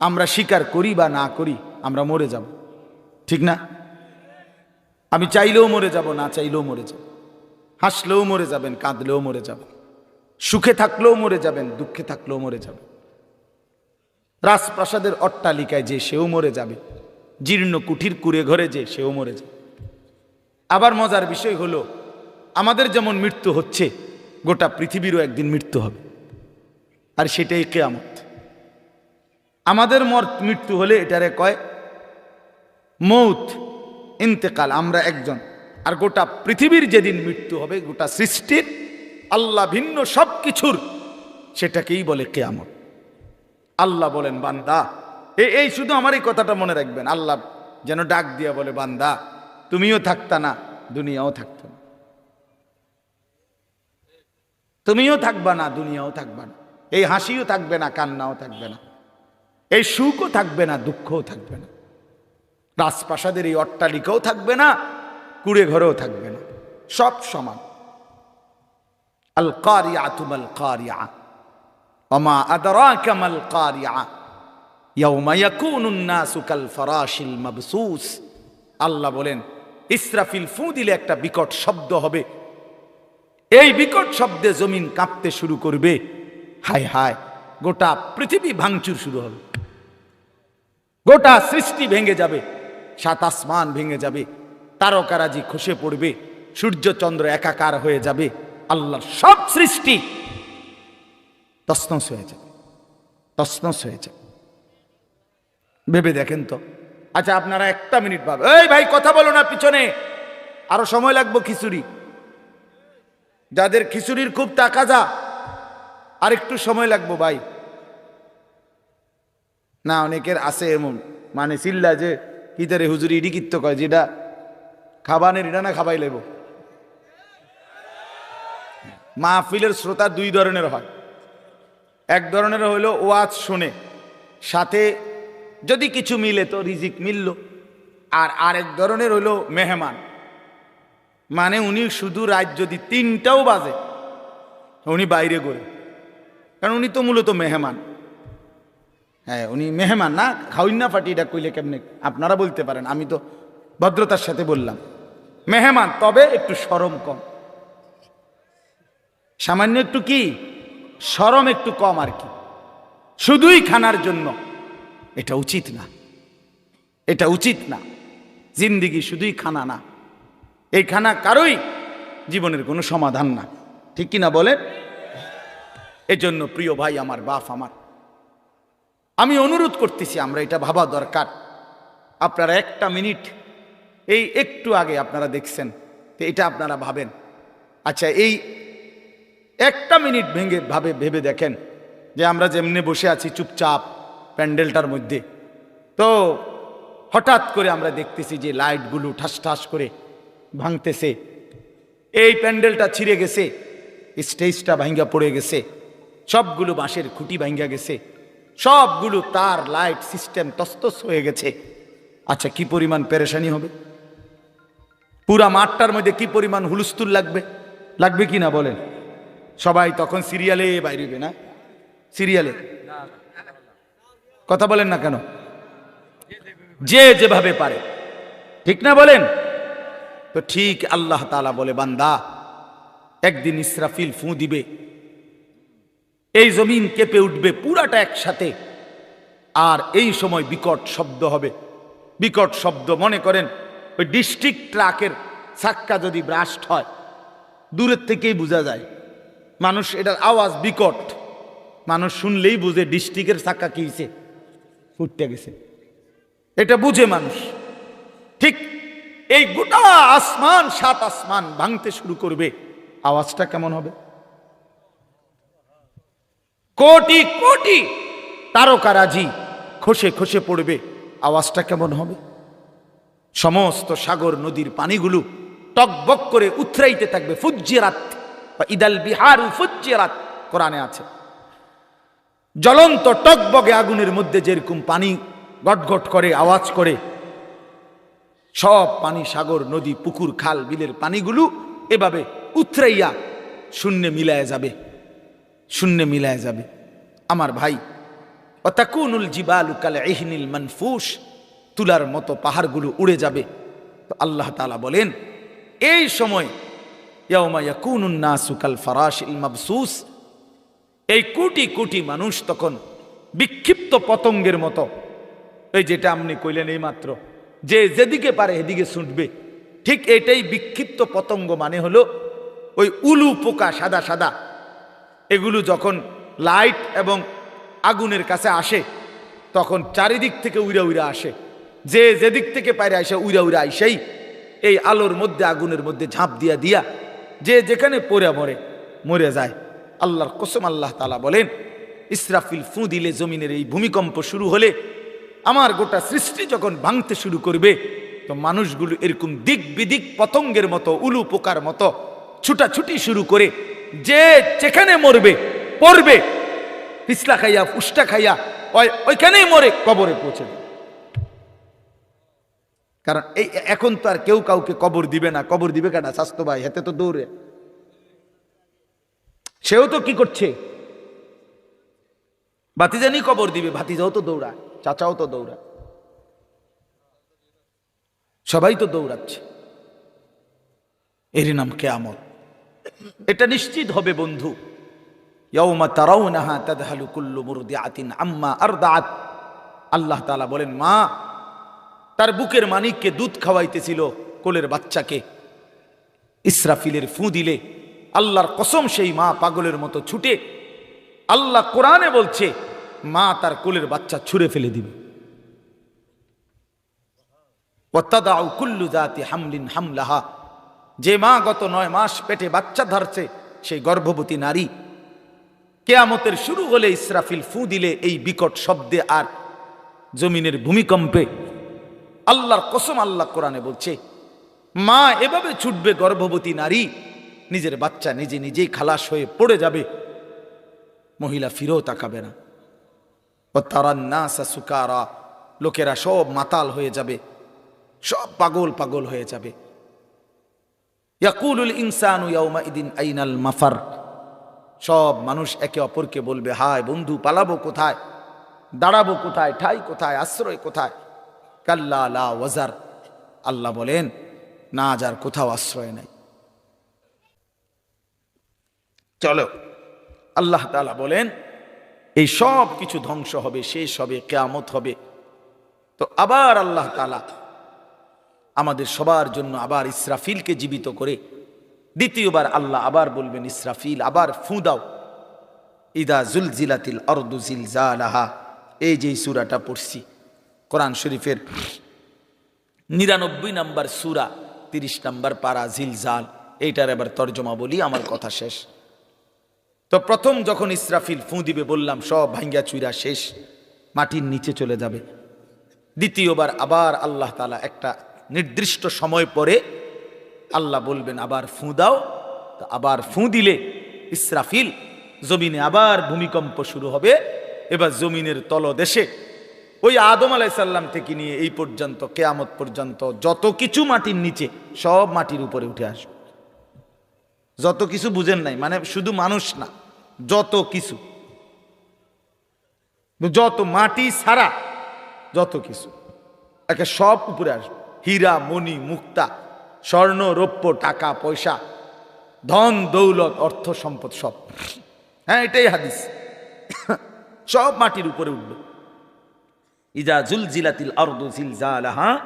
আমরা স্বীকার করি বা না করি, আমরা মরে যাব। ঠিক না? আমি চাইলেও মরে যাব, না চাইলেও মরে যাব। হাসলেও মরে যাবেন, কাঁদলেও মরে যাবেন সুখে থাকলেও মরে যাবেন, দুঃখে থাকলেও মরে যাবেন রাজপ্রাসাদের অট্টালিকায় যে সেও মরে যাবে, জীর্ণ কুঠির কুড়ে ঘরে যে সেও মরে যাবে। আবার মজার বিষয় হলো, আমাদের যেমন মৃত্যু হচ্ছে, গোটা পৃথিবীরও একদিন মৃত্যু হবে। আর সেটাই কেয়ামত। আমাদের মর মৃত্যু হলে এটারে কয় মৌত, ইন্তেকাল, আমরা একজন। আর গোটা পৃথিবীর যেদিন মৃত্যু হবে, গোটা সৃষ্টির, আল্লাহ ভিন্ন সব কিছুর সেটাকেই বলে কেয়ামত। আল্লাহ বলেন, বান্দা, এ- এই শুধু আমার এই কথাটা মনে রাখবেন। আল্লাহ যেন ডাক দিয়া বলে, বান্দা, তুমিও থাকতা না, দুনিয়াও থাকত না। তুমিও থাকবা না, দুনিয়াও থাকবা না। এই হাসিও থাকবে না, কান্নাও থাকবে না। এই সুখও থাকবে না, দুঃখও থাকবে না। রাজপ্রাসাদের এই অট্টালিকাও থাকবে না কুড়ে ঘরেও থাকবে না। সব সমান। আল কারিয়া তুমাল কারিয়া। অমা আদরাকা মাল কারিয়া। আল্লাহ বলেন, ইসরাফিল ফু দিলে একটা বিকট শব্দ হবে। এই বিকট শব্দে জমিন কাঁপতে শুরু করবে। হায় হায়, গোটা পৃথিবী ভাঙচুর শুরু হবে। গোটা সৃষ্টি ভেঙে যাবে, সাত আসমান ভেঙে যাবে, তারকারাজি খসে পড়বে সূর্যচন্দ্র একাকার হয়ে যাবে, আল্লাহর সব সৃষ্টি তসনস হয়ে যাবে, তসনস হয়ে যাবে। ভেবে দেখেন তো। আচ্ছা আপনারা একটা মিনিট ভাবে। এই ভাই, কথা বলো না পিছনে। আরও সময় লাগবো খিচুড়ি। যাদের খিচুড়ির খুব টাকা যা আর একটু সময় লাগবো ভাই। না, অনেকের আছে এমন। মানে চিল্লা যে, কি তারে হুজুরি, ইডি কিত্ত কয়? যেটা খাবানের, এটা না খাবাই লেব মাহফিলের শ্রোতা দুই ধরনের হয়। এক ধরনের হইল ওয়াজ শোনে, সাথে যদি কিছু মিলে তো রিজিক মিলল। আর আরেক ধরনের হইল মেহমান। মানে উনি শুধু রাত যদি তিনটাও বাজে, উনি বাইরে করে কারণ উনি তো মূলত মেহমান। হ্যাঁ উনি মেহমান না খাউইন না ফাটি এটা কইলে কেমনে? আপনারা বলতে পারেন, আমি তো ভদ্রতার সাথে বললাম। মেহমান, তবে একটু সরম কম। সামান্য একটু কি? সরম একটু কম আর কি। শুধুই খানার জন্য। এটা উচিত না। এটা উচিত না। জিন্দিগি শুধুই খানা না। এই খানা কারোই জীবনের কোনো সমাধান না। ঠিক কিনা বলেন? এজন্য প্রিয় ভাই, আমার বাপ আমার আমি অনুরোধ করতেছি, আমরা এটা ভাবা দরকার। আপনারা একটা মিনিট, এই একটু আগে আপনারা দেখছেন, তো এটা আপনারা ভাবেন। আচ্ছা এই একটা মিনিট ভেঙে, ভাবে, ভেবে দেখেন, যে আমরা যেমনি বসে আছি চুপচাপ প্যান্ডেলটার মধ্যে। তো হঠাৎ করে আমরা দেখতেছি যে লাইটগুলো ঠাস ঠাস করে ভাঙতেছে। এই প্যান্ডেলটা ছিঁড়ে গেছে, স্টেজটা ভাঙ্গা পড়ে গেছে, সবগুলো বাঁশের খুঁটি ভাঙ্গা গেছে। সবগুলো তার লাইট সিস্টেম তস্তস হয়ে গেছে। আচ্ছা কি পরিমাণ পেরেশানি হবে? পুরা মাঠটার মধ্যে কি পরিমাণ হুলস্থুল লাগবে? লাগবে কি না বলেন? সবাই তখন সিরিয়ালে বাইরেবে না? সিরিয়ালে? কথা বলেন না কেন? যে যেভাবে পারে। ঠিক না বলেন? তো ঠিক আল্লাহ তালা বলে, বান্দা, একদিন ইসরাফিল ফু দিবে। এই জমিন কেঁপে উঠবে পুরাটা একসাথে। আর এই সময় বিকট শব্দ হবে। বিকট শব্দ, মনে করেন, ওই ডিস্ট্রিক্ট ট্রাকের চাক্কা যদি ব্রাস্ট হয়, দূরের থেকেই বোঝা যায়। মানুষ, এটার আওয়াজ বিকট। মানুষ শুনলেই বুঝে ডিস্ট্রিক্টের চাক্কা কি হয়েছে ফুটতে গেছে। এটা বুঝে মানুষ। ঠিক এই গোটা আসমান সাত আসমান ভাঙতে শুরু করবে। আওয়াজটা কেমন হবে? কোটি কোটি তারকারাজি খসে খসে পড়বে। আওয়াজটা কেমন হবে? সমস্ত সাগর নদীর পানিগুলো টকবক করে উথরাইতে থাকবে। ফুজ্জিরাত বা ইদাল বিহার ফুজ্জিরাত কোরআনে আছে। জ্বলন্ত টকবগে আগুনের মধ্যে যেরকম পানি গটগট করে, আওয়াজ করে, সব পানি সাগর, নদী, পুকুর, খাল, বিলের পানিগুলো এভাবে উথরাইয়া শূন্যে মিলায় যাবে। শূন্যে মিলায় যাবে। আমার ভাই, অতাকুনুল জিবালু কাল এহনিল মানফুস তুলার মতো পাহাড়গুলো উড়ে যাবে। তো আল্লাহ তালা বলেন, এই সময় ইয়াউমা ইয়াকুনুন নাসু কাল ফারাশিল মাবসুস এই কোটি কোটি মানুষ তখন বিক্ষিপ্ত পতঙ্গের মতো, এই যেটা আপনি কইলেন এই মাত্র যে যেদিকে পারে এদিকে ছুটবে। ঠিক এটাই বিক্ষিপ্ত পতঙ্গ মানে হলো ওই উলু পোকা সাদা সাদা এগুলো যখন লাইট এবং আগুনের কাছে আসে, তখন চারিদিক থেকে উইরা উইরা আসে। যে যেদিক থেকে পারে আসে, উইরা উইরা আইসেই এই আলোর মধ্যে, আগুনের মধ্যে ঝাঁপ দিয়া দিয়া যে যেখানে পড়ে মরে মরে যায়। আল্লাহর কসম আল্লাহ তালা বলেন, ইসরাফিল ফু দিলে জমিনের এই ভূমিকম্প শুরু হলে আমার গোটা সৃষ্টি যখন ভাঙতে শুরু করবে, তো মানুষগুলো এরকম দিক বিদিক পতঙ্গের মতো, উলু পোকার মতো ছুটাছুটি শুরু করে যে যেখানে মরবে, পড়বে, পিছলা খাইয়া, ফুসটা খাইয়া ওইখানেই মরে, কবরে পৌঁছে কারণ এই এখন তো আর কেউ কাউকে কবর দিবে না। কবর দিবে কেনা? স্বাস্থ্য ভাই হাতে তো দৌড়ে। সেও তো কি করছে? ভাতিজানি কবর দিবে, ভাতিজাও তো দৌড়ায়, চাচাও তো দৌড়ায়। সবাই তো দৌড়াচ্ছে। এরই নাম কেয়ামত। এটা নিশ্চিত হবে, বন্ধু। আল্লাহ বলেন, মা, তার বুকের মানিককে দুধ খাওয়াইতেছিল কোলের বাচ্চাকে। ইসরাফিলের ফু দিলে আল্লাহর কসম সেই মা পাগলের মতো ছুটে আল্লাহ কোরআনে বলছে, মা তার কোলের বাচ্চা ছুঁড়ে ফেলে দিবে। কুল্লু জাতি হামলিন হামলাহা। যে মা গত নয় মাস পেটে বাচ্চা ধরছে, সেই গর্ভবতী নারী কেয়ামতের শুরু হলে ইসরাফিল ফু দিলে এই বিকট শব্দে আর জমিনের ভূমিকম্পে। আল্লাহর কসম আল্লাহ কোরআনে বলছে, মা এভাবে ছুটবে গর্ভবতী নারী, নিজের বাচ্চা নিজে নিজেই খালাস হয়ে পড়ে যাবে, মহিলা ফিরেও তাকাবে না। ও তারান্না সুকারা, লোকেরা সব মাতাল হয়ে যাবে, সব পাগল পাগল হয়ে যাবে। ইয়াকুলুল ইনসানু ইয়াউমা ইদিন আইনাল মাফার। সব মানুষ একে অপরকে বলবে, হায় বন্ধু, পালাবো কোথায়? দাঁড়াবো কোথায়? ঠাই কোথায়? আশ্রয় কোথায়? কাল্লা লা ওয়াজার। আল্লাহ বলেন, না যার কোথাও আশ্রয় নাই। চলো, আল্লাহ তাআলা বলেন, এই সব কিছু ধ্বংস হবে, শেষ হবে, কেয়ামত হবে। তো আবার আল্লাহ তাআলা আমাদের সবার জন্য আবার ইসরাফিলকে জীবিত করে। দ্বিতীয়বার আল্লাহ আবার বলবেন, ইসরাফিল, আবার ফুঁ দাও। ইদা জুলজিলাতিল অর্দু জিলজালাহা। এই যে সুরাটা পড়ছি, কোরআন শরীফের নিরানব্বই নাম্বার সুরা, তিরিশ নাম্বার পারা জিলজাল, এইটার এবার তর্জমা বলি, আমার কথা শেষ। তো প্রথম যখন ইসরাফিল ফুঁ দিবে, বললাম, সব ভাঙ্গা চুইরা শেষ, মাটির নিচে চলে যাবে। দ্বিতীয়বার আবার আল্লাহ তালা একটা নির্দিষ্ট সময় পরে আল্লাহ বলবেন, আবার ফুঁ দাও। তো আবার ফুঁ দিলে ইসরাফিল জমিনে আবার ভূমিকম্প শুরু হবে। এবার জমিনের তলদেশে ওই আদম আলাইসাল্লাম থেকে নিয়ে এই পর্যন্ত, কেয়ামত পর্যন্ত যত কিছু মাটির নিচে, সব মাটির উপরে উঠে আসবে। যত কিছু বুঝেন নাই মানে শুধু মানুষ না, যত কিছু। যত মাটি ছাড়া যত কিছু, একে সব উপরে আসবে। হীরা মণি মুক্তা, স্বর্ণ, রৌপ্য, টাকা, পয়সা, ধন, দৌলত, অর্থ, সম্পদ সব। হ্যাঁ এটাই হাদিস। সব মাটির উপরে উঠল ইজা জুল জিলাতিল আরদু জিলজালাহা,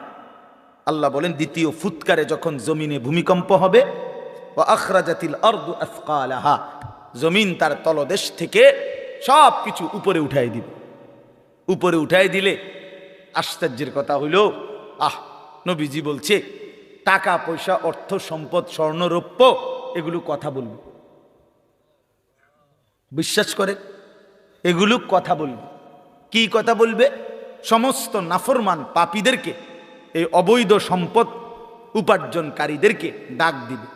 আল্লাহ বলেন, দ্বিতীয় ফুৎকারে যখন জমিনে ভূমিকম্প হবে ও আখরাজাতিল আরদু আফকালাহা জমিন তার তলদেশ থেকে সব কিছু উপরে উঠাই দিবে। উপরে উঠাই দিলে আশ্চর্যের কথা হইল, আহ নবীজি বলছে, টাকা, পয়সা, অর্থ, সম্পদ স্বর্ণরৌপ্য এগুলো কথা বলবে। বিশ্বাস করে, এগুলো কথা বলবে। কি কথা বলবে? সমস্ত নাফরমান পাপীদেরকে, এই অবৈধ সম্পদ উপার্জনকারীদেরকে ডাক দিবে।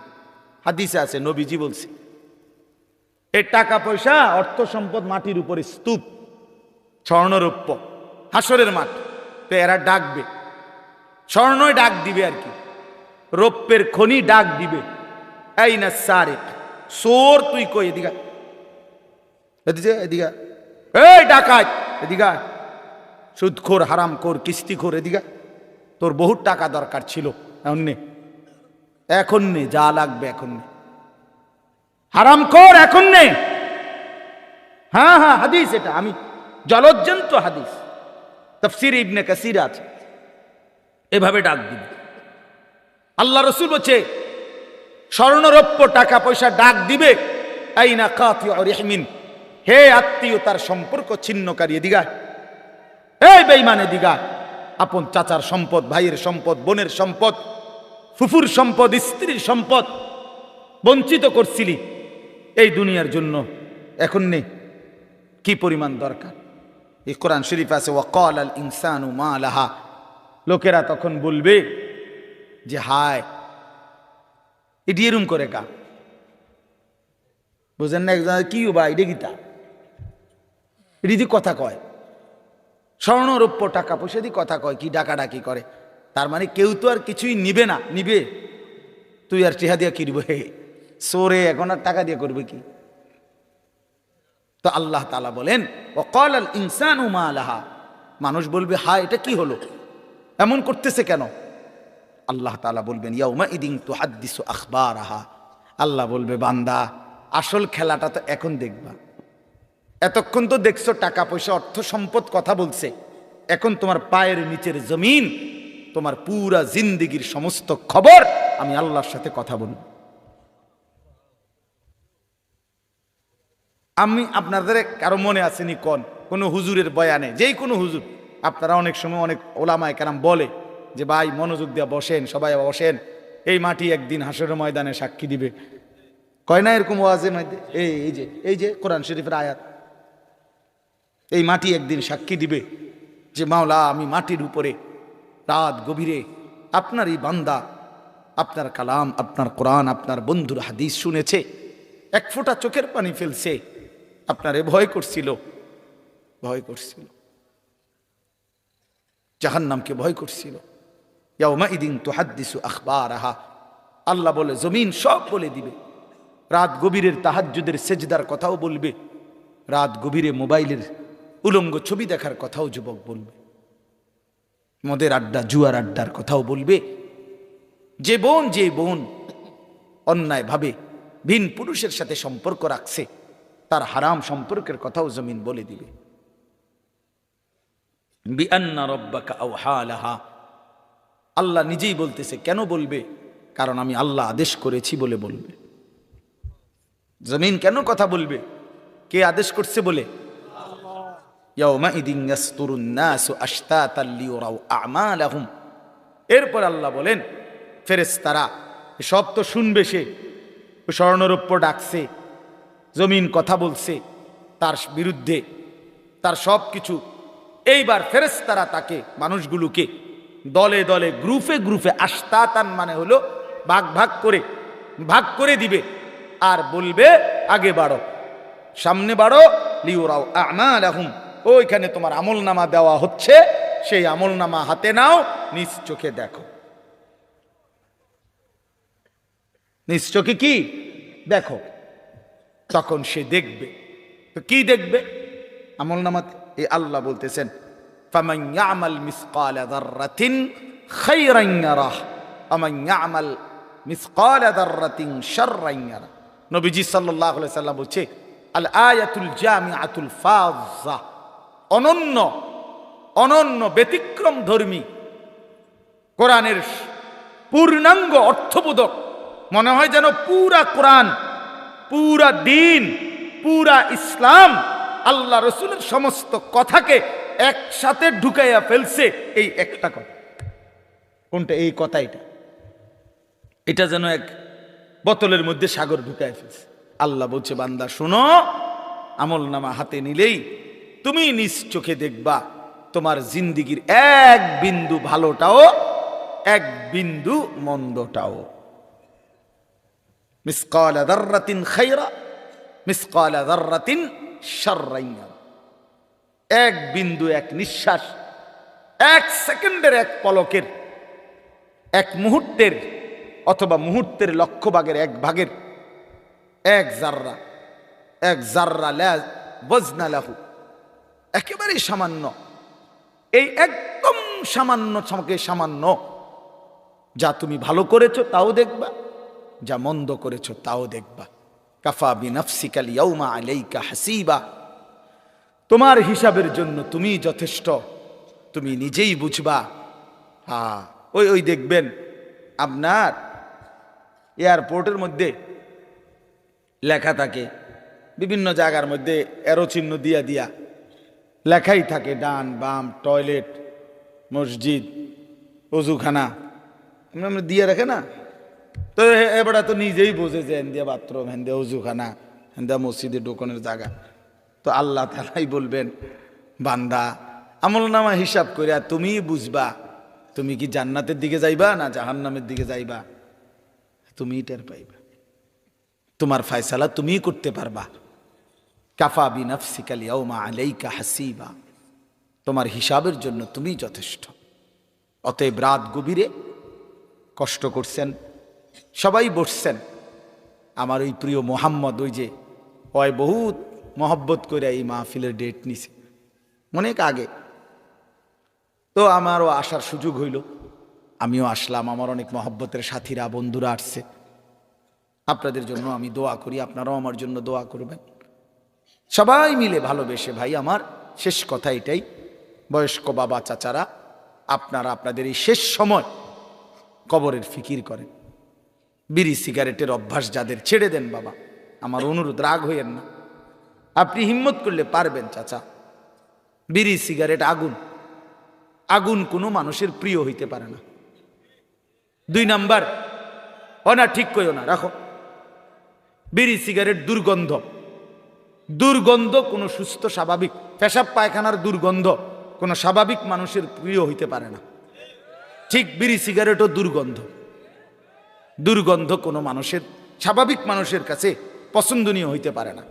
হাদিসে আছে, নবীজি বলছে এই টাকা, পয়সা, অর্থ, সম্পদ মাটির উপরে স্তূপ স্বর্ণরৌপ্য হাসরের মাঠ, তো এরা ডাকবে। স্বর্ণই ডাক দিবে আর কি। রৌপ্যের খনি ডাক দিবে। এই না সারে সোর তুই কই এদিকে এদিকে এদিকে এই ডাকাত, এদিকে। সুদখোর, হারামখোর, কিস্তিখোর, এদিকে। তোর বহুত টাকা দরকার ছিল, এখন নে। এখন নে, যা লাগবে এখন নে। হারাম হারামখোর, এখন নে। হ্যাঁ হ্যাঁ হাদিস এটা, আমি জলজ্জন্ত হাদিস। তফসির ইবনে কাসির আছে। এভাবে ডাক দিবে। আল্লাহ রসুল বলছে, স্বর্ণরৌপ্য টাকা পয়সা ডাক দিবে, আইনা হে আত্মীয়তার সম্পর্ক ছিন্নকারী এদিগা। এই বেইমানে দিগা আপন চাচার সম্পদ, ভাইয়ের সম্পদ, বোনের সম্পদ, ফুফুর সম্পদ, স্ত্রীর সম্পদ বঞ্চিত করছিলি এই দুনিয়ার জন্য। এখন নেই কি পরিমাণ দরকার? এই কোরআন শরীফ আছে ওয়াকাল আল ইনসানু মা লাহা লোকেরা তখন বলবে যে, হায়, এটি এরম করে কা বুঝেন না একজন, কি বা এটা গীতা এটি কথা কয় স্বর্ণ স্বর্ণরৌপ্য টাকা পয়সা দিয়ে কথা কয়, কি ডাকাডাকি করে? তার মানে কেউ তো আর কিছুই নিবে না, নিবে? তুই আর চেহা দিয়া কিনবে সোরে, এখন আর টাকা দিয়ে করবে কি? তো আল্লাহ তালা বলেন ও কল আল ইনসান উমা আলাহা মানুষ বলবে হা এটা কি হলো? এমন করতেছে কেন? আল্লাহ তালা বলবেন ইয়াউমা ইদিং তো হাদ্দিস আখবার আহা আল্লাহ বলবে, বান্দা, আসল খেলাটা তো এখন দেখবা। এতক্ষণ তো দেখছ টাকা পয়সা, অর্থ সম্পদ কথা বলছে। এখন তোমার পায়ের নিচের জমিন, তোমার পুরা জিন্দিগির সমস্ত খবর আমি আল্লাহর সাথে কথা বলব। আমি আপনাদের কারও মনে আসেনি কোন, কোনো হুজুরের বয়ানে, যেই কোনো হুজুর। আপনারা অনেক সময় অনেক ওলামায় কারাম বলে যে, ভাই, মনোযোগ দিয়ে বসেন, সবাই বসেন। এই মাটি একদিন হাসের ময়দানে সাক্ষী দিবে। কয় না এরকম ওয়াজে এই এই যে এই যে কোরআন শরীফের আয়াত। এই মাটি একদিন সাক্ষী দিবে যে, মাওলা, আমি মাটির উপরে রাত গভীরে আপনার এই বান্দা, আপনার কালাম, আপনার কোরআন, আপনার বন্ধুর হাদিস শুনেছে। এক ফোঁটা চোখের পানি ফেলছে। আপনারে ভয় করছিল ভয় করছিল। জাহান্নামকে ভয় করছিল। ইয়াউমা আখবার আহা আল্লাহ বলে, জমিন সব বলে দিবে। রাত গভীরের তাহাজ্জুদের সেজদার কথাও বলবে। রাত গভীরে মোবাইলের উলঙ্গ ছবি দেখার কথাও যুবক বলবে। মদের আড্ডা, জুয়ার আড্ডার কথাও বলবে। যে বোন যে বোন অন্যায়ভাবে ভিন পুরুষের সাথে সম্পর্ক রাখছে, তার হারাম সম্পর্কের কথাও জমিন বলে দিবে। বিআন্না রব্বাকা আওহা লাহা আল্লাহ নিজেই বলতেছে, কেন বলবে? কারণ আমি আল্লাহ আদেশ করেছি বলে বলবে। জমিন কেন কথা বলবে? কে আদেশ করছে বলে? এরপর আল্লাহ বলেন, ফেরেশতারা সব তো শুনবে সে। স্বর্ণরৌপ্য ডাকছে, জমিন কথা বলছে, তার বিরুদ্ধে, তার সব কিছু এইবার ফেরেশতারা তাকে, মানুষগুলোকে দলে দলে, গ্রুপে গ্রুপে আস্তাতান মানে হলো ভাগ ভাগ করে ভাগ করে দিবে। আর বলবে, আগে বাড়ো, সামনে বাড়ো লিওরাও আমাল আহুম ওইখানে তোমার আমল নামা দেওয়া হচ্ছে, সেই আমল নামা হাতে নাও, নিজ চোখে দেখো। নিজ চোখে কি? দেখো। তখন সে দেখবে। তো কি দেখবে? আমল নামাতে এই আল্লাহ বলতেছেন ফামাইয়ামাল মিসকাল দাররাতিন খাইরাইয়ারা আমাইয়ামাল মিসকাল দাররাতিন শাররাইয়ারা নবীজি সাল্লাহ সাল্লাম বলছে, আল আয়াতুল জামি আতুল ফাজা অনন্য অনন্য ব্যতিক্রম ধর্মী, কোরআনের পূর্ণাঙ্গ অর্থবোধক, মনে হয় যেন পুরা কোরআন, পুরা দিন, পুরা ইসলাম আল্লাহ রসুলের সমস্ত কথাকে একসাথে ঢুকাইয়া ফেলছে এই একটা কথা। কোনটা? এই কথা এটা। এটা যেন এক বোতলের মধ্যে সাগর ঢুকায় ফেলছে। আল্লাহ বলছে, বান্দা, শোনো, আমল নামা হাতে নিলেই তুমি নিজ চোখে দেখবা তোমার জিন্দিগির এক বিন্দু ভালোটাও, এক বিন্দু মন্দটাও। মিসকাল দার্রাতিন খাইরা, মিসকাল দার্রাতিন শাররাইয়া এক বিন্দু, এক নিঃশ্বাস, এক সেকেন্ডের এক পলকের, এক মুহূর্তের অথবা মুহূর্তের লক্ষ্য ভাগের এক ভাগের, এক জাররা এক জাররা বজনা লাহু। একেবারেই সামান্য। এই একদম সামান্য, আমাকে সামান্য, যা তুমি ভালো করেছ তাও দেখবা, যা মন্দ করেছ তাও দেখবা। কাফা বিনাফসিকাল ইয়াউমা আলাইকা হাসিবা। তোমার হিসাবের জন্য তুমি যথেষ্ট, তুমি নিজেই বুঝবা। হা ওই ওই দেখবেন, আপনার এয়ারপোর্টের মধ্যে লেখা থাকে, বিভিন্ন জায়গার মধ্যে এরো চিহ্ন দিয়া দিয়া লেখাই থাকে, ডান, বাম, টয়লেট, মসজিদ, অজুখানা। এমনি দিয়ে রাখে না? তো এবারে তো নিজেই বোঝে যে হেন্দিয়া বাথরুম হেন্দিয়া অজুখানা হেন্দিয়া মসজিদে ঢোকানোর জায়গা। তো আল্লাহ তালাই বলবেন, বান্দা আমল নামা হিসাব করিয়া তুমিই বুঝবা, তুমি কি জান্নাতের দিকে যাইবা না জাহান্নামের দিকে যাইবা? তুমিই টের পাইবা। তোমার ফায়সালা তুমিই করতে পারবা। কাফা বি নফসিকাল ইয়াউমা আলাইকা হাসিবা। তোমার হিসাবের জন্য তুমি যথেষ্ট। অতএব রাত গভীরে কষ্ট করছেন সবাই বসছেন। আমার ওই প্রিয় মোহাম্মদ ওই যে, ওই বহুত মহব্বত করে এই মাহফিলের ডেট নিছে। অনেক আগে। তো আমারও আসার সুযোগ হইল। আমিও আসলাম, আমার অনেক মহব্বতের সাথীরা, বন্ধুরা আসছে। আপনাদের জন্য আমি দোয়া করি, আপনারাও আমার জন্য দোয়া করবেন। সবাই মিলে ভালোবেসে ভাই, আমার শেষ কথা এটাই। বয়স্ক বাবা চাচারা, আপনারা আপনাদের এই শেষ সময় কবরের ফিকির করেন। বিড়ি সিগারেটের অভ্যাস যাদের, ছেড়ে দেন বাবা। আমার অনুরোধ, রাগ হইয়েন না। আপনি হিম্মত করলে পারবেন, চাচা। বিড়ি সিগারেট আগুন। আগুন কোনো মানুষের প্রিয় হইতে পারে না। দুই নাম্বার, ও না, ঠিক কইও না, রাখো। বিড়ি সিগারেট দুর্গন্ধ। দুর্গন্ধ কোনো সুস্থ, স্বাভাবিক, পেশাব পায়খানার দুর্গন্ধ কোনো স্বাভাবিক মানুষের প্রিয় হইতে পারে না। ঠিক বিড়ি সিগারেটও দুর্গন্ধ। দুর্গন্ধ কোনো মানুষের, স্বাভাবিক মানুষের কাছে পছন্দনীয় হইতে পারে না।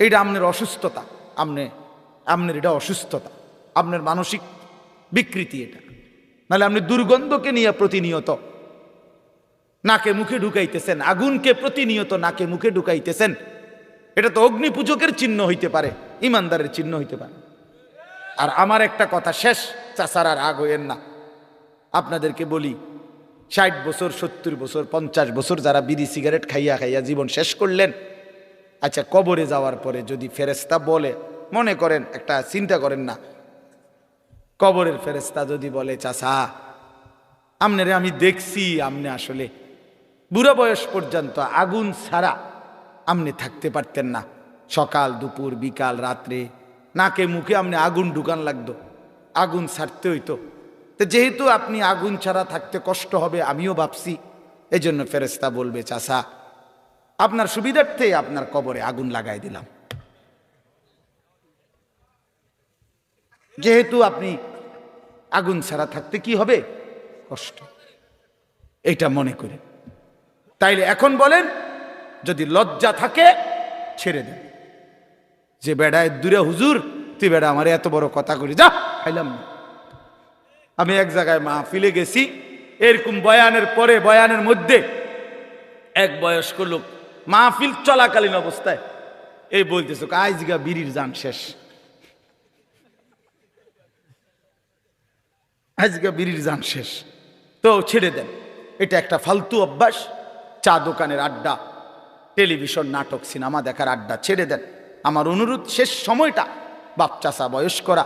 এইটা আপনার অসুস্থতা আপনি আপনার এটা অসুস্থতা আপনার মানসিক বিকৃতি এটা। নাহলে আপনি দুর্গন্ধকে নিয়ে প্রতিনিয়ত নাকে মুখে ঢুকাইতেছেন, আগুনকে প্রতিনিয়ত নাকে মুখে ঢুকাইতেছেন, এটা তো অগ্নি পূজকের চিহ্ন হইতে পারে, ইমানদারের চিহ্ন হইতে পারে। আর আমার একটা কথা শেষ চাষার আর আগ হইয়েন না। আপনাদেরকে বলি ষাট বছর, সত্তর বছর, পঞ্চাশ বছর যারা বিড়ি, সিগারেট খাইয়া খাইয়া জীবন শেষ করলেন আচ্ছা কবরে যাওয়ার পরে যদি ফেরেস্তা বলে, মনে করেন একটা চিন্তা করেন না, কবরের ফেরেস্তা যদি বলে চাষা আমনে আমি দেখছি, আমনে আসলে বুড়ো বয়স পর্যন্ত আগুন ছাড়া আমনে থাকতে পারতেন না। সকাল, দুপুর, বিকাল, রাত্রে নাকে মুখে আমনে আগুন ঢুকান লাগতো, আগুন ছাড়তে হইতো। তো যেহেতু আপনি আগুন ছাড়া থাকতে কষ্ট হবে, আমিও ভাবছি। এই জন্য ফেরেস্তা বলবে চাষা আপনার সুবিধার্থে আপনার কবরে আগুন লাগাই দিলাম। যেহেতু আপনি আগুন ছাড়া থাকতে কি হবে? কষ্ট। এটা মনে করে তাইলে এখন বলেন, যদি লজ্জা থাকে, ছেড়ে দেন। যে বেড়ায় দূরে হুজুর, তুই বেড়া আমার এত বড় কথা করি যা, খাইলাম না। আমি এক জায়গায় মাহফিলে গেছি, এরকম বয়ানের পরে, বয়ানের মধ্যে এক বয়স্ক লোক মাহফিল চলাকালীন অবস্থায় এই বলতেছ আইজগা বিড়ির যান শেষ। আজকে বিড়ির যান শেষ। তো ছেড়ে দেন। এটা একটা ফালতু অভ্যাস, চা দোকানের আড্ডা, টেলিভিশন, নাটক, সিনেমা দেখার আড্ডা, ছেড়ে দেন। আমার অনুরোধ, শেষ সময়টা বাপ চাষা বয়স করা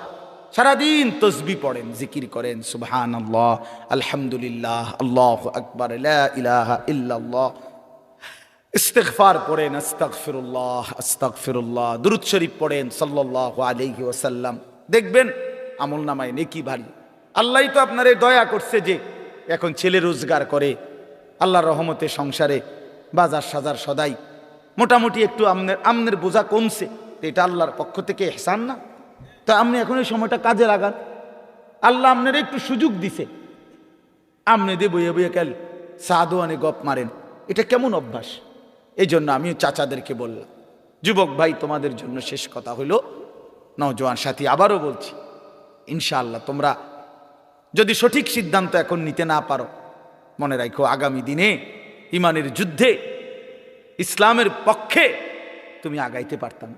সারাদিন তসবি পড়েন, জিকির করেন সুবহান আল্লাহ আলহামদুলিল্লাহ, আল্লাহ আকবর ইলাহা ইস্তেগফার পড়েন, আস্তাগফিরুল্লাহ আস্তাগফিরুল্লাহ। দুরুদ শরীফ পড়েন, সাল্লাল্লাহু আলাইহি ওয়াসাল্লাম। দেখবেন, আমল নামায় নেকি ভারী। আল্লাহই তো আপনারে দয়া করছে যে, এখন ছেলে রোজগার করে, আল্লাহর রহমতে সংসারে বাজার সাজার সদাই। মোটামুটি একটু আমনের আমনের বোঝা কমছে এটা আল্লাহর পক্ষ থেকে এহসান না? তো আপনি এখন এই সময়টা কাজে লাগান। আল্লাহ আপনার একটু সুযোগ দিছে। আমনে দিয়ে বইয়ে বইয়ে কাল সাধু আনে গপ মারেন। এটা কেমন অভ্যাস? এই জন্য আমিও চাচাদেরকে বললাম, যুবক ভাই, তোমাদের জন্য শেষ কথা হইল। নজওয়ান সাথী, আবারও বলছি, ইনশাআল্লাহ তোমরা যদি সঠিক সিদ্ধান্ত এখন নিতে না পারো, মনে রাখো আগামী দিনে ইমানের যুদ্ধে, ইসলামের পক্ষে তুমি আগাইতে পারতাম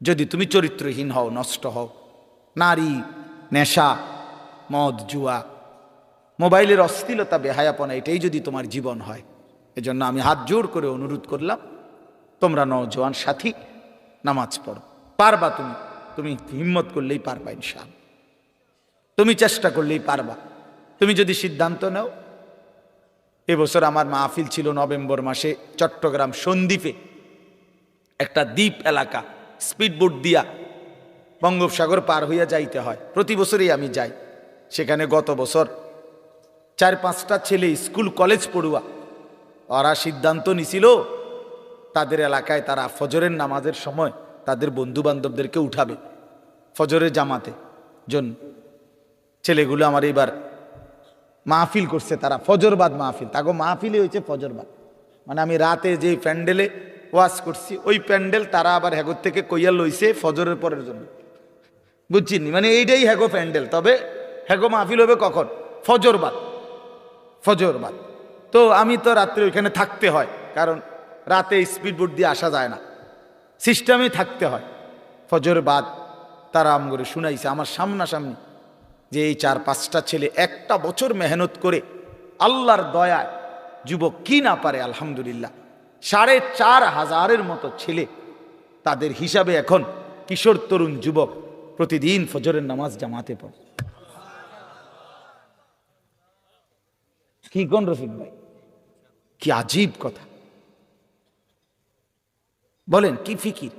যদি তুমি চরিত্রহীন হও, নষ্ট হও, নারী, নেশা, মদ, জুয়া, মোবাইলের অস্থিলতা, বেহায়াপনা, এটাই যদি তোমার জীবন হয়, এজন্য আমি হাত জোর করে অনুরোধ করলাম, তোমরা নজওয়ান সাথী, নামাজ পড়ো। পারবা তুমি তুমি হিম্মত করলেই পারবা ইনশাল তুমি চেষ্টা করলেই পারবা। তুমি যদি সিদ্ধান্ত নাও, এবছর আমার মাহফিল ছিল নভেম্বর মাসে চট্টগ্রাম সন্দ্বীপে, একটা দ্বীপ এলাকা স্পিডবোট দিয়া বঙ্গোপসাগর পার হইয়া যাইতে হয়। প্রতি বছরই আমি যাই। সেখানে গত বছর চার পাঁচটা ছেলে স্কুল, কলেজ পড়ুয়া। ওরা সিদ্ধান্ত নিছিল, তাদের এলাকায় তারা ফজরের নামাজের সময় তাদের বন্ধু বান্ধবদেরকে উঠাবে ফজরের জামাতে। জন্য ছেলেগুলো আমার এবার মাহফিল করছে তারা ফজরবাদ মাহফিল। তাকে মাহফিলে হয়েছে ফজরবাদ মানে আমি রাতে যে প্যান্ডেলে ওয়াজ করছি, ওই প্যান্ডেল তারা আবার হ্যাগোর থেকে কইয়া লইছে ফজরের পরের জন্য। বুঝছিনি? মানে এইটাই হ্যাগো প্যান্ডেল। তবে হ্যাগো মাহফিল হবে কখন? ফজরবাদ ফজরবাদ তো আমি তো রাত্রে ওইখানে থাকতে হয়, কারণ রাতে স্পিডবোট দিয়ে আসা যায় না। সিস্টেমে থাকতে হয়। ফজর বাদ তারা আম করে শুনাইছে আমার সামনাসামনি যে এই চার পাঁচটা ছেলে একটা বছর মেহনত করে আল্লাহর দয়ায় যুবক কি না পারে, আলহামদুলিল্লাহ। সাড়ে চার হাজারের মতো ছেলে। তাদের হিসাবে এখন কিশোর তরুণ যুবক প্রতিদিন ফজরের নামাজ জামাতে পড়ে। কি কোন রফিক ভাই? কি আজীব কথা। বলেন, কি ফিকির?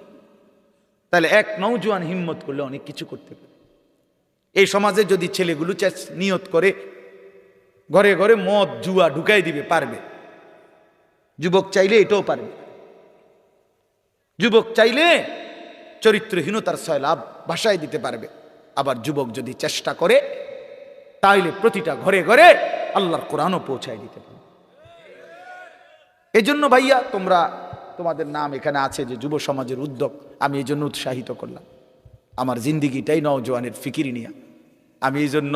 তাহলে এক নৌজওয়ান হিম্মত করলে অনেক কিছু করতে পারে। এই সমাজে যদি ছেলেগুলো নিয়ত করে, ঘরে ঘরে মদ, জুয়া ঢুকাই দিবে, পারবে। যুবক চাইলে এটাও পারবে যুবক চাইলে চরিত্রহীনতার সয়লাভ ভাষায় দিতে পারবে। আবার যুবক যদি চেষ্টা করে, তাইলে প্রতিটা ঘরে ঘরে আল্লাহর কোরআনও পৌঁছায় দিতে পারবে এই জন্য ভাইয়া, তোমরা তোমাদের নাম এখানে আছে যে যুব সমাজের উদ্যোগ, আমি এই জন্য উৎসাহিত করলাম। আমার জিন্দিগিটাই নওজোয়ানের ফিকিরি নিয়া। আমি এই জন্য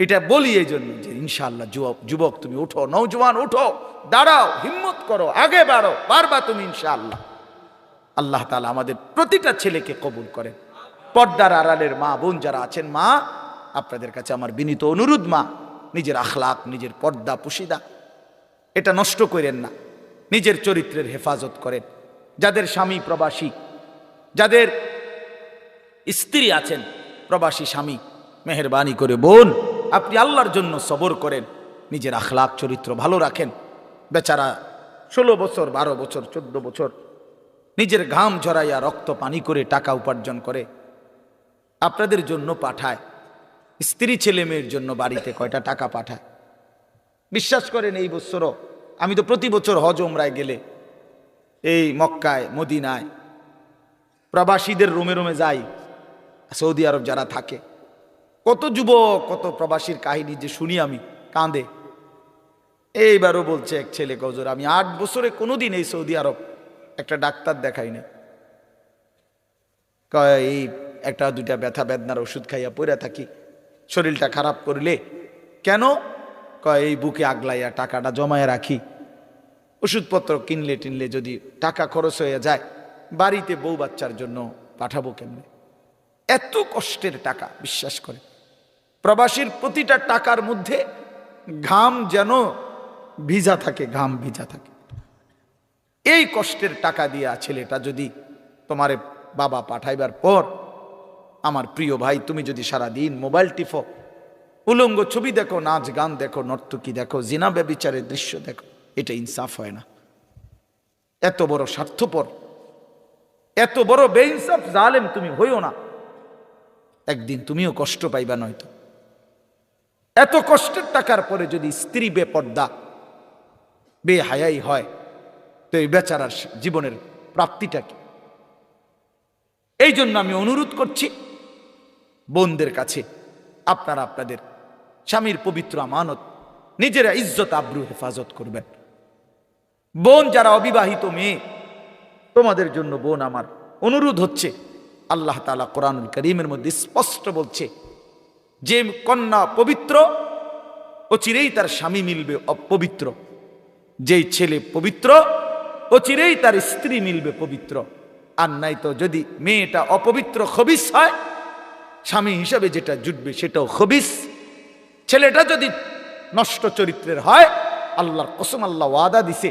এটা বলি এই জন্য যে ইনশাআল্লাহ যুবক যুবক তুমি উঠো নৌজওয়ান উঠো দাঁড়াও, হিম্মত করো, আগে বাড়ো পারবা তুমি ইনশাআল্লাহ। আল্লাহ তালা আমাদের প্রতিটা ছেলেকে কবুল করেন। পর্দার আড়ালের মা, বোন যারা আছেন, মা, আপনাদের কাছে আমার বিনীত অনুরোধ, মা, নিজের আখলাক নিজের পর্দা, পুশিদা, এটা নষ্ট করেন না। নিজের চরিত্রের হেফাজত করেন। যাদের স্বামী প্রবাসী, যাদের স্ত্রী আছেন, প্রবাসী স্বামী, মেহরবানি করে বোন আপনি আল্লাহর জন্য সবর করেন, নিজের আখলাক চরিত্র ভালো রাখেন। বেচারা ষোলো বছর, বারো বছর, চোদ্দ বছর নিজের ঘাম ঝরাইয়া রক্ত, পানি করে টাকা উপার্জন করে, আপনাদের জন্য পাঠায়। স্ত্রী ছেলে মেয়ের জন্য বাড়িতে কয়টা টাকা পাঠায়? বিশ্বাস করেন এই বছরও আমি তো প্রতি বছর হজ ওমরায় গেলে এই মক্কায়, মদিনায় প্রবাসীদের রুমে রুমে যাই, সৌদি আরব যারা থাকে। কত যুবক, কত প্রবাসীর কাহিনী যে শুনি আমি, কাঁদে। এইবারও বলছে এক ছেলে, গজর, আমি আট বছরে কোনোদিন এই সৌদি আরব একটা ডাক্তার দেখাই না কয়, এই একটা দুইটা ব্যথা বেদনার ওষুধ খাইয়া পড়ে থাকি, শরীরটা খারাপ করলে কেন? কয়, এই বুকে আগলাইয়া টাকাটা জমায় রাখি। ওষুধপত্র কিনলে টিনলে যদি টাকা খরচ হয়ে যায়, বাড়িতে বউ বাচ্চার জন্য পাঠাবো কেমনে? এত কষ্টের টাকা, বিশ্বাস করে প্রবাসীর প্রতিটা টাকার মধ্যে ঘাম যেন ভিজা থাকে, ঘাম ভিজা থাকে। এই কষ্টের টাকা দিয়া ছেলেটা যদি তোমারে বাবা পাঠাইবার পর আমার প্রিয় ভাই, তুমি যদি সারা দিন মোবাইল টিফো উলঙ্গ ছবি দেখো, নাচ গান দেখো, নর্তকী দেখো, জিনা ব্যবিচারের দৃশ্য দেখো, এটা ইনসাফ হয় না। এত বড় স্বার্থপর, এত বড় বেইনসাফ জালেম তুমি হইও না। একদিন তুমিও কষ্ট পাইবা নয়তো। এত কষ্টের টাকার পরে যদি স্ত্রী বেপর্দা, বেহায়াই হয়, তো এই বেচারার জীবনের প্রাপ্তিটা কি? এই জন্য আমি অনুরোধ করছি, বোনদের কাছে আপনারা আপনাদের স্বামীর পবিত্র আমানত নিজেরা ইজ্জত, আব্রু, হেফাজত করবেন। বোন যারা অবিবাহিত মেয়ে, তোমাদের জন্য বোন আমার অনুরোধ হচ্ছে, আল্লাহ তালা কোরআনুল করিমের মধ্যে স্পষ্ট বলছে যে কন্যা পবিত্র ও চিরেই তার স্বামী মিলবে অপবিত্র। যেই ছেলে পবিত্র ও চিরেই তার স্ত্রী মিলবে পবিত্র। আর নাই তো যদি মেয়েটা অপবিত্র খবিস হয়, স্বামী হিসাবে যেটা জুটবে সেটাও খবিস। ছেলেটা যদি নষ্ট চরিত্রের হয়, আল্লাহর কসম আল্লাহ ওয়াদা দিছে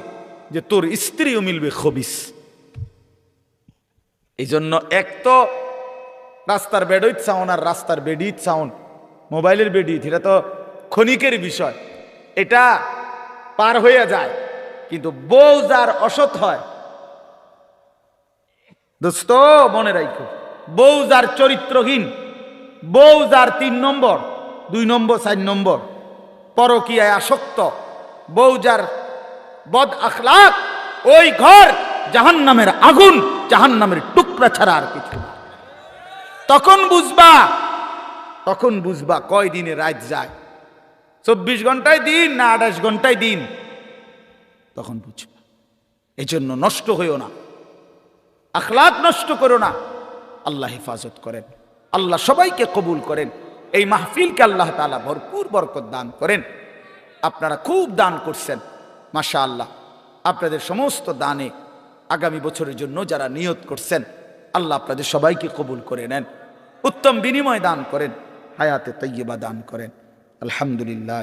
যে তোর স্ত্রীও মিলবে খবিস। এই জন্য এক তো রাস্তার বেডইত সাউন্ড আর রাস্তার বেডিত সাউন্ড মোবাইলের বেডিত এটা তো ক্ষণিকের বিষয়। এটা পার হয়ে যায়, কিন্তু বউ যার অসৎ হয়, দোস্ত, মনে রাখো বউ যার চরিত্রহীন, বউ যার তিন নম্বর, দুই নম্বর, চার নম্বর, পরকীয়ায় আসক্ত, বউ যার বদ আখলাক, ওই ঘর জাহান্নামের আগুন, জাহান্নামের টুকরা ছাড়া আর কিছু তখন বুঝবা তখন বুঝবা কয় দিনে রাত যায়? চব্বিশ ঘন্টায় দিন না আঠাশ ঘন্টায় দিন? তখন বুঝবা এই জন্য নষ্ট হইও না। আখলাক নষ্ট করো না। আল্লাহ হেফাজত করেন। আল্লাহ সবাইকে কবুল করেন। এই মাহফিলকে আল্লাহ তালা ভরপুর বরকত দান করেন। আপনারা খুব দান করছেন মাশা আল্লাহ আপনাদের সমস্ত দানে আগামী বছরের জন্য যারা নিয়ত করছেন, আল্লাহ আপনাদের সবাইকে কবুল করে নেন। উত্তম বিনিময় দান করেন। হায়াতে তৈয়বা দান করেন। আলহামদুলিল্লাহ